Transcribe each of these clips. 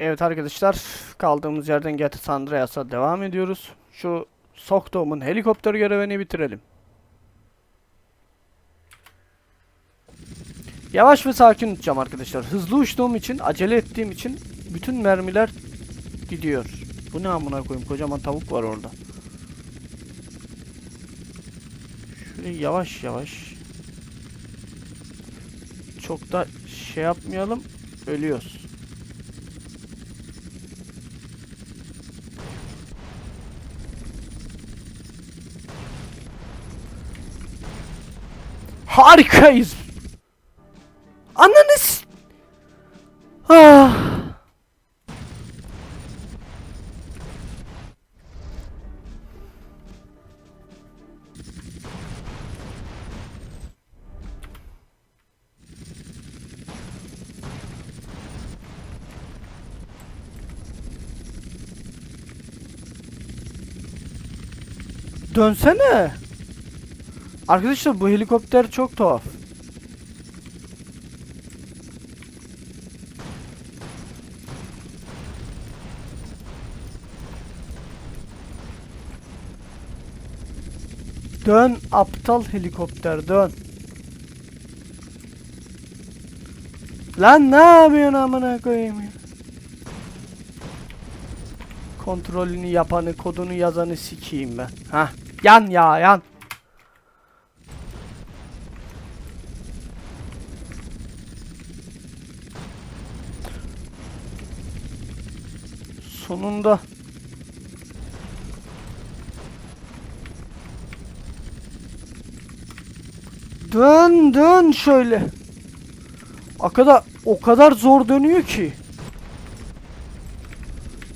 Evet arkadaşlar kaldığımız yerden Get Andreas'a devam ediyoruz. Şu soktuğumun helikopter görevini bitirelim. Yavaş ve sakin uçacağım arkadaşlar. Hızlı uçtuğum için, acele ettiğim için bütün mermiler gidiyor. Bu ne amına koyayım? Kocaman tavuk var orada. Şöyle yavaş yavaş. Çok da şey yapmayalım. Ölüyoruz. Harikayız. Ananı s- Ah. Dönsene. Arkadaşlar bu helikopter çok tuhaf. Dön aptal helikopter dön. Lan ne yapıyorsun amına koyayım ya? Kontrolünü yapanı, kodunu yazanı sikeyim ben. Hah. Yan ya yan. Sonunda. Dön dön şöyle. O kadar o kadar zor dönüyor ki.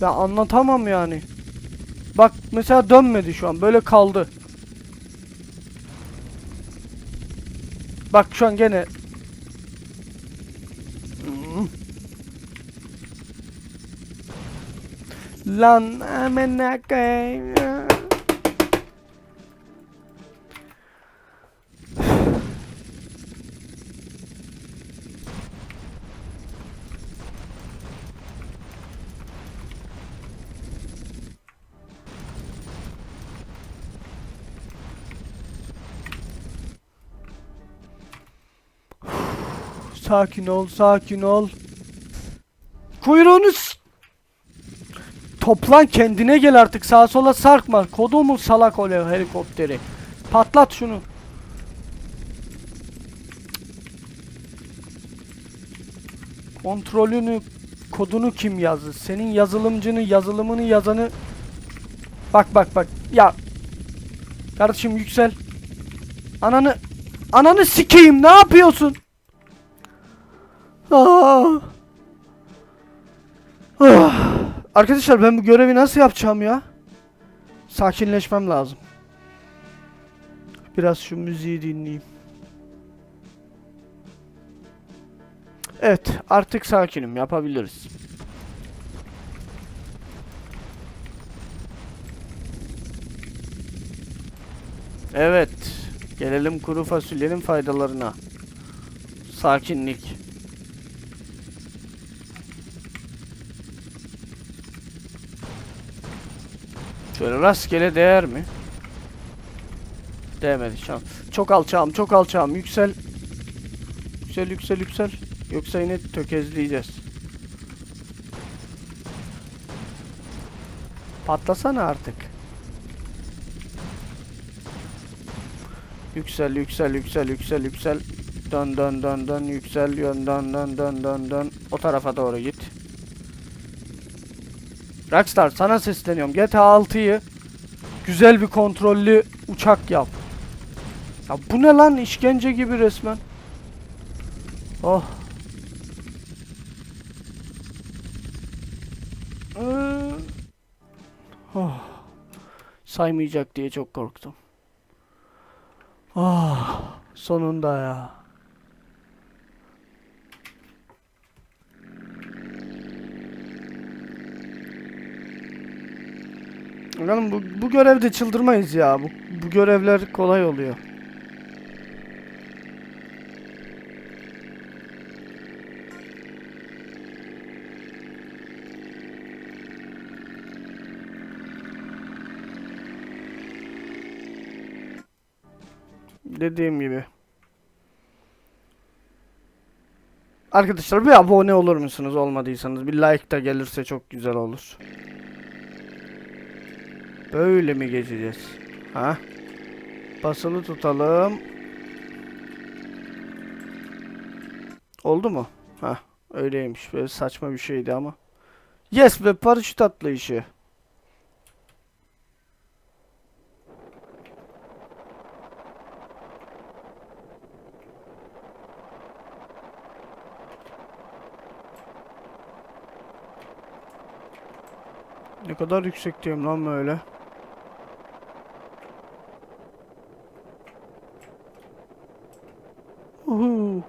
Ben anlatamam yani. Bak mesela dönmedi şu an böyle kaldı. Bak şu an gene Lan amına koyayım. Sakin ol, sakin ol. Kuyruğunu Toplan kendine gel artık sağa sola sarkma. Kodumun salak oluyor helikopteri. Patlat şunu. Kontrolünü, kodunu kim yazdı? Senin yazılımcını, yazılımını yazanı... Bak bak bak. Ya. Kardeşim yüksel. Ananı... Ananı sikeyim ne yapıyorsun? Aa. Arkadaşlar ben bu görevi nasıl yapacağım ya? Sakinleşmem lazım. Biraz şu müziği dinleyeyim. Evet, artık sakinim, yapabiliriz. Evet, gelelim kuru fasulyenin faydalarına. Sakinlik. Şöyle rastgele değer mi? Değmedi şu an. Çok alçağım, çok alçağım. Yüksel. Yüksel, yüksel, yüksel. Yoksa yine tökezleyeceğiz. Patlasana artık. Yüksel, yüksel, yüksel, yüksel, yüksel. Dön, dön, dön, dön, yüksel, yön, dön, dön, dön, dön, dön. O tarafa doğru git. Rockstar sana sesleniyorum. GTA 6'yı güzel bir kontrollü uçak yap. Ya bu ne lan işkence gibi resmen. Oh. Ee, oh. Saymayacak diye çok korktum. Ah, sonunda ya. Bakalım bu, bu görevde çıldırmayız ya. Bu, bu görevler kolay oluyor. Dediğim gibi. Arkadaşlar bir abone olur musunuz olmadıysanız? Bir like da gelirse çok güzel olur. Böyle mi geçeceğiz? Ha? Basılı tutalım. Oldu mu? Ha, öyleymiş. Böyle saçma bir şeydi ama. Yes ve paraşüt atlayışı. Ne kadar yüksekteyim lan böyle. Uhu.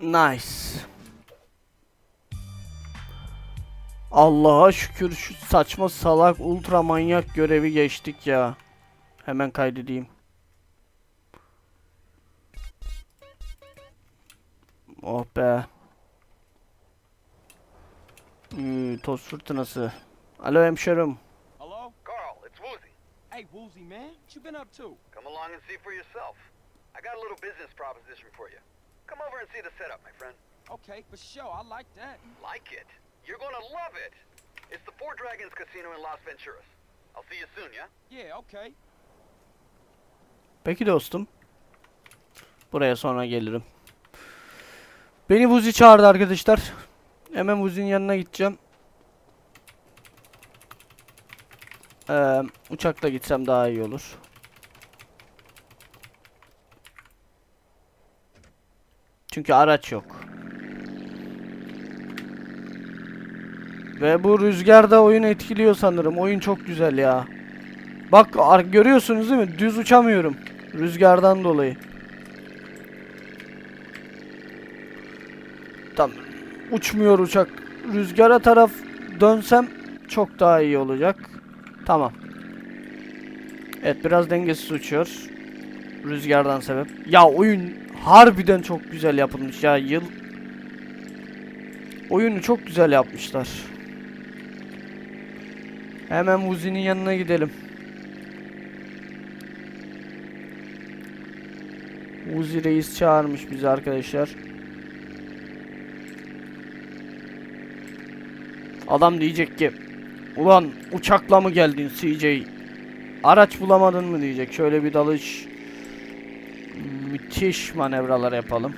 Nice. Allah'a şükür şu saçma salak ultra manyak görevi geçtik ya. Hemen kaydedeyim. Oh be. Üü, toz fırtınası. Alo hemşerim. Hey, Woozy, man. What you been up to? Come along and see for yourself. I got a little business proposition for you. Come over and see the setup, my friend. Okay, for sure. I like that. Like it? You're gonna love it. It's the Four Dragons Casino in Las Venturas. I'll see you soon, yeah? Yeah, okay. Peki dostum. Buraya sonra gelirim. Beni Vuzi çağırdı arkadaşlar. Hemen Vuzi'nin yanına gideceğim. Ee, uçakla gitsem daha iyi olur. Çünkü araç yok. Ve bu rüzgar da oyunu etkiliyor sanırım. Oyun çok güzel ya. Bak görüyorsunuz değil mi? Düz uçamıyorum. Rüzgardan dolayı. Tam uçmuyor uçak. Rüzgara taraf dönsem çok daha iyi olacak. Tamam. Evet biraz dengesiz uçuyor. Rüzgardan sebep. Ya oyun harbiden çok güzel yapılmış ya. Yıl oyunu çok güzel yapmışlar. Hemen Wuzi'nin yanına gidelim. Uzi Reis çağırmış bizi arkadaşlar. Adam diyecek ki Ulan uçakla mı geldin CJ? Araç bulamadın mı diyecek. Şöyle bir dalış. Müthiş manevralar yapalım.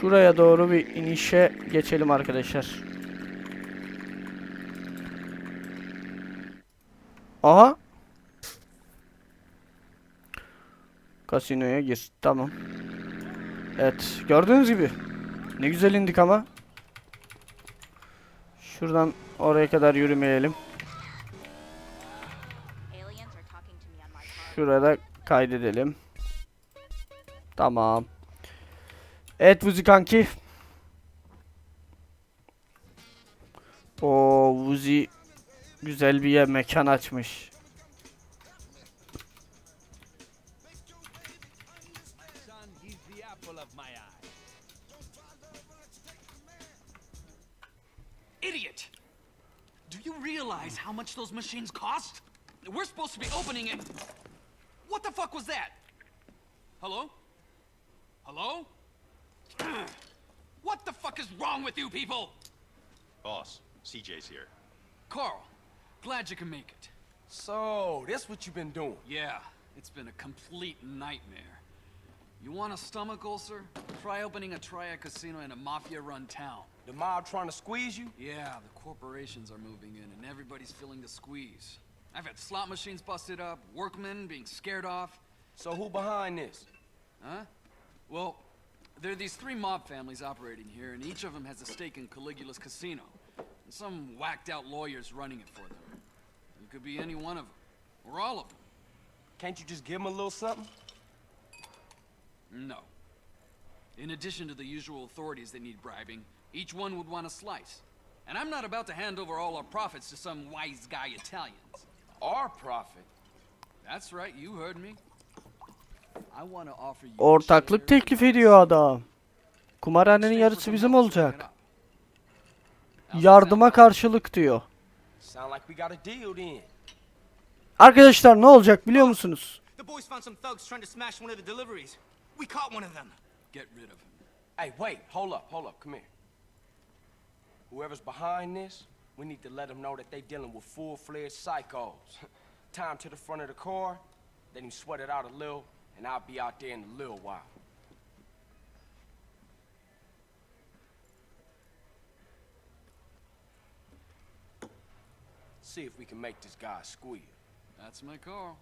Şuraya doğru bir inişe geçelim arkadaşlar. Aha. Kasinoya gir. Tamam. Evet. Gördüğünüz gibi. Ne güzel indik ama. Şuradan oraya kadar yürümeyelim. Şurada kaydedelim. Tamam. Evet Vuzi kanki. O Vuzi güzel bir yer mekan açmış. Supposed to be opening it. What the fuck was that? Hello? Hello? what the fuck is wrong with you people? Boss, CJ's here. Carl, glad you can make it. So, this what you've been doing? Yeah, it's been a complete nightmare. You want a stomach ulcer? Try opening a triad casino in a mafia-run town. The mob trying to squeeze you? Yeah, the corporations are moving in and everybody's feeling the squeeze. I've had slot machines busted up, workmen being scared off. So who behind this? Huh? Well, there are these three mob families operating here, and each of them has a stake in Caligula's casino. And some whacked out lawyers running it for them. It could be any one of them, or all of them. Can't you just give them a little something? No. In addition to the usual authorities that need bribing, each one would want a slice. And I'm not about to hand over all our profits to some wise guy Italians. Our profit. That's right, you heard me. I want to offer you a Ortaklık teklif ediyor adam. Kumarhanenin yarısı bizim olacak. Yardıma karşılık diyor. Sound like we got a deal then. Arkadaşlar ne olacak biliyor musunuz? The boys found some thugs trying to smash one of the deliveries. We caught one of them. Get rid of him. Hey, wait, hold up, hold up, come here. Whoever's behind this, we need to let them know that they dealing with full-fledged psychos. Time to the front of the car, let him sweat it out a little, and I'll be out there in a little while. See if we can make this guy squeal. That's my car.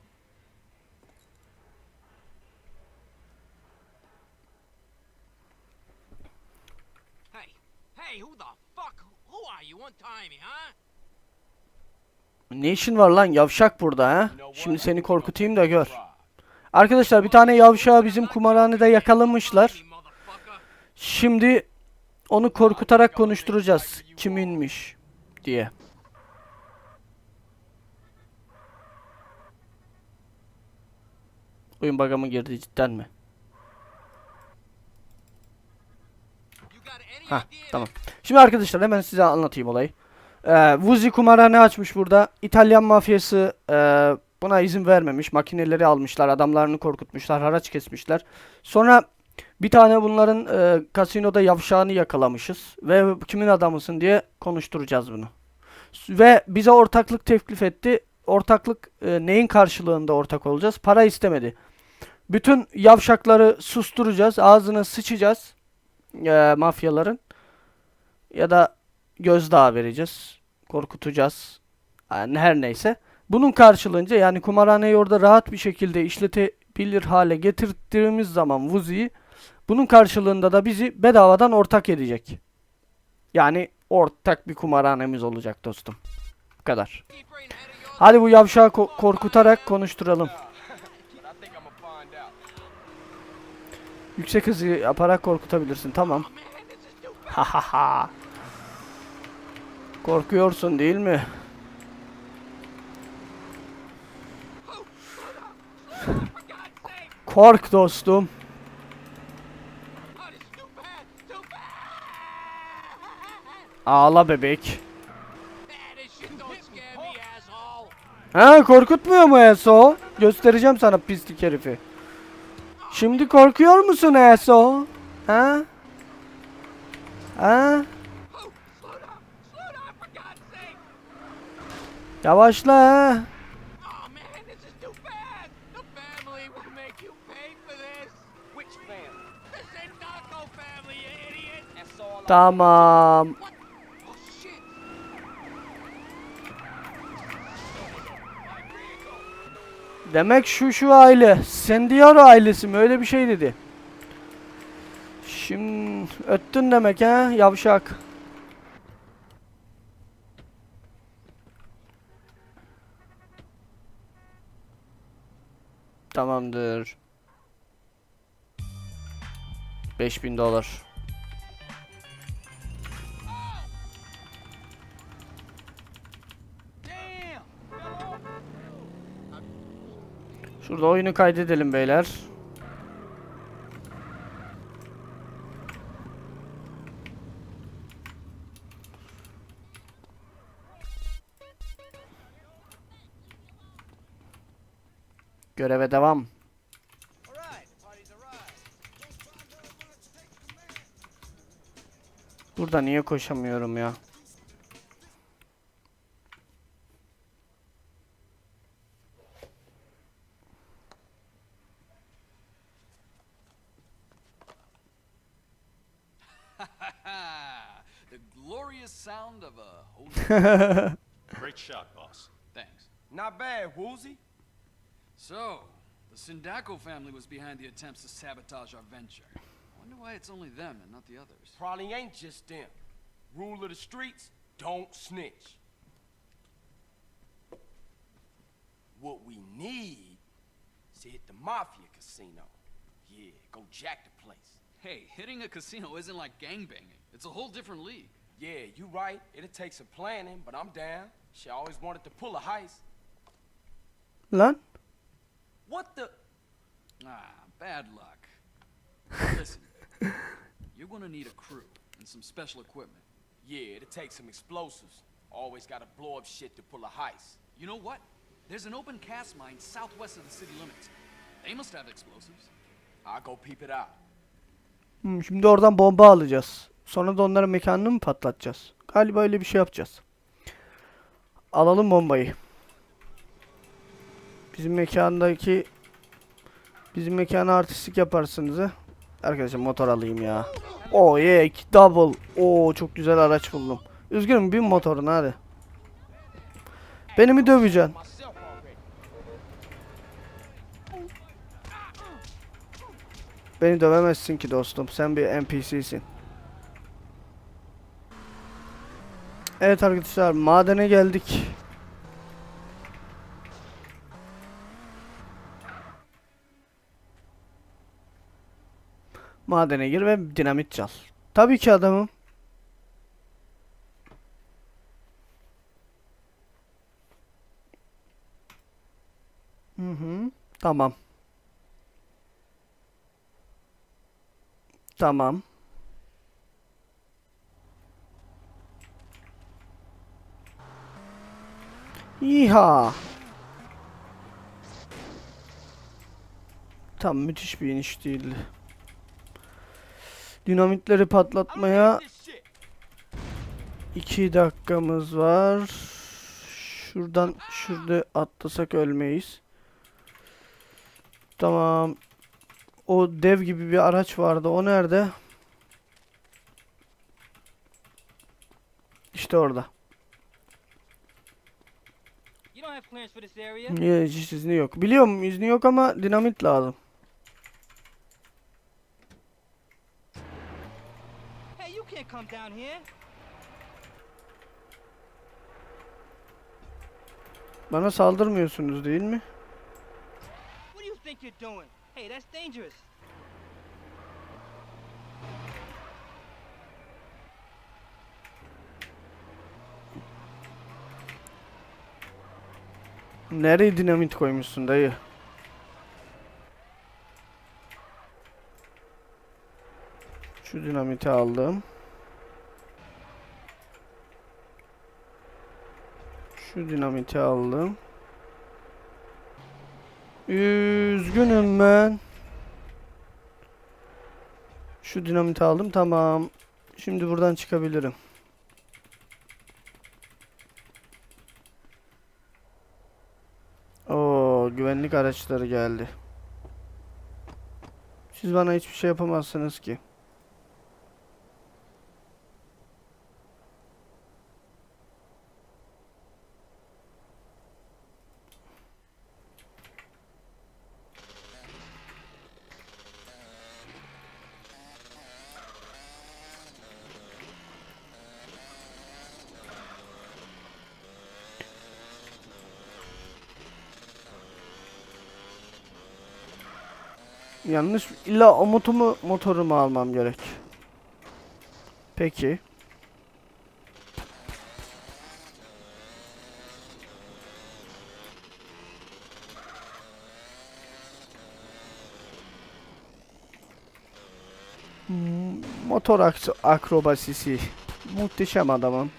Hey, hey, who the Ne işin var lan yavşak burada ha? Şimdi seni korkutayım da gör. Arkadaşlar bir tane yavşağı bizim kumarhanede yakalamışlar. Şimdi onu korkutarak konuşturacağız. Kiminmiş diye. Oyun bug'a mı girdi cidden mi? You got any Ha tamam. Şimdi arkadaşlar hemen size anlatayım olayı. Ee, Vuzi kumarhane açmış burada. İtalyan mafyası e, buna izin vermemiş. Makineleri almışlar. Adamlarını korkutmuşlar. Haraç kesmişler. Sonra bir tane bunların e, kasinoda yavşağını yakalamışız. Ve kimin adamısın diye konuşturacağız bunu. Ve bize ortaklık teklif etti. Ortaklık e, neyin karşılığında ortak olacağız? Para istemedi. Bütün yavşakları susturacağız. Ağzına sıçacağız. E, mafyaların ya da gözdağı vereceğiz. Korkutacağız. Yani her neyse. Bunun karşılığında yani kumarhaneyi orada rahat bir şekilde işletebilir hale getirdiğimiz zaman Vuzi'yi bunun karşılığında da bizi bedavadan ortak edecek. Yani ortak bir kumarhanemiz olacak dostum. Bu kadar. Hadi bu yavşağı ko- korkutarak konuşturalım. Yüksek hızı yaparak korkutabilirsin. Tamam. Ha ha ha. Korkuyorsun değil mi? Kork dostum. Ağla bebek. Ha korkutmuyor mu Eso? Göstereceğim sana pislik herifi. Şimdi korkuyor musun Eso? Ha? Ha? Oh, slow down! Slow down, for God's sake! Yavaşla ha. Oh, man, this is too bad! The family will make you pay for this! Which family? The Sindako family, you idiot! That's all I Tamam. Demek şu şu aile. Sendiaro ailesi mi? Öyle bir şey dedi. Şimdi öttün demek ha yavşak. 5000 dolar. Şurada oyunu kaydedelim beyler. Göreve devam. Burada niye koşamıyorum ya? the glorious sound of a holy. Great shot, boss. Thanks. Not bad, Woozy. So, the Sindako family was behind the attempts to sabotage our venture. I wonder why it's only them and not the others. Probably ain't just them. Rule of the streets, don't snitch. What we need is to hit the Mafia Casino. Yeah, go jack the place. Hey, hitting a casino isn't like gangbanging. It's a whole different league. Yeah, you right. It'll take some planning, but I'm down. She always wanted to pull a heist. Lan? What the? Ah, bad luck. Listen, you're gonna need a crew and some special equipment. Yeah, it'll take some explosives. Always gotta blow up shit to pull a heist. You know what? There's an open cast mine southwest of the city limits. They must have explosives. I'll go peep it out. Hmm, şimdi oradan bomba alacağız. Sonra da onların mekanını mı patlatacağız? Galiba öyle bir şey yapacağız. Alalım bombayı. Bizim mekandaki bizim mekana artistlik yaparsınız ha. Arkadaşlar motor alayım ya. Oh yeah double. Oo çok güzel araç buldum. Üzgünüm bin motoruna hadi. Beni mi döveceksin? Beni dövemezsin ki dostum. Sen bir NPC'sin. Evet arkadaşlar madene geldik. Madene gir ve dinamit çal. Tabii ki adamım. Hı hı. Tamam. Tamam. İha. Tam müthiş bir iniş değildi. Dinamitleri patlatmaya This shit. 2 dakikamız var. Şuradan şurada atlasak ölmeyiz. Tamam. O dev gibi bir araç vardı. O nerede? İşte orada. Niye hiç izni yok. Biliyorum izni yok ama dinamit lazım. Hey, you can't come down here. Bana saldırmıyorsunuz değil mi? What do you think you're doing? Hey, that's dangerous. Nereye dinamit koymuşsun dayı? Şu dinamiti aldım. Şu dinamiti aldım. Üzgünüm ben. Şu dinamiti aldım. Tamam. Şimdi buradan çıkabilirim. Oo, güvenlik araçları geldi. Siz bana hiçbir şey yapamazsınız ki. Yanlış illa o motorumu almam gerek. Peki. Motor akrobasisi. Muhteşem adamım.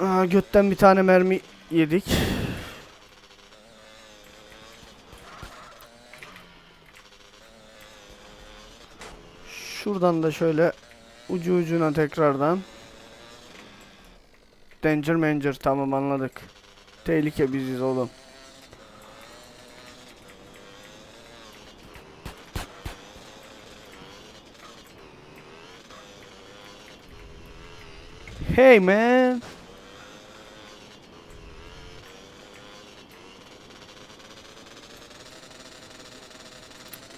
Aa, götten bir tane mermi yedik. Şuradan da şöyle ucu ucuna tekrardan. Danger Manger tamam anladık. Tehlike biziz oğlum. Hey man.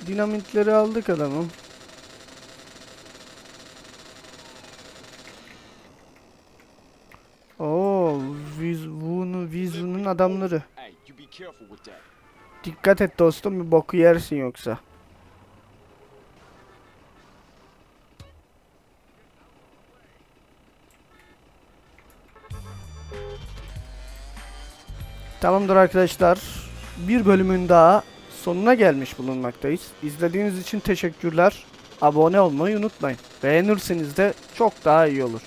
Dinamitleri aldık adamım. Oo, Vizvu'nun Vizvu'nun adamları. Dikkat et dostum bir boku yersin yoksa. Tamamdır arkadaşlar. Bir bölümün daha sonuna gelmiş bulunmaktayız. İzlediğiniz için teşekkürler. Abone olmayı unutmayın. Beğenirseniz de çok daha iyi olur.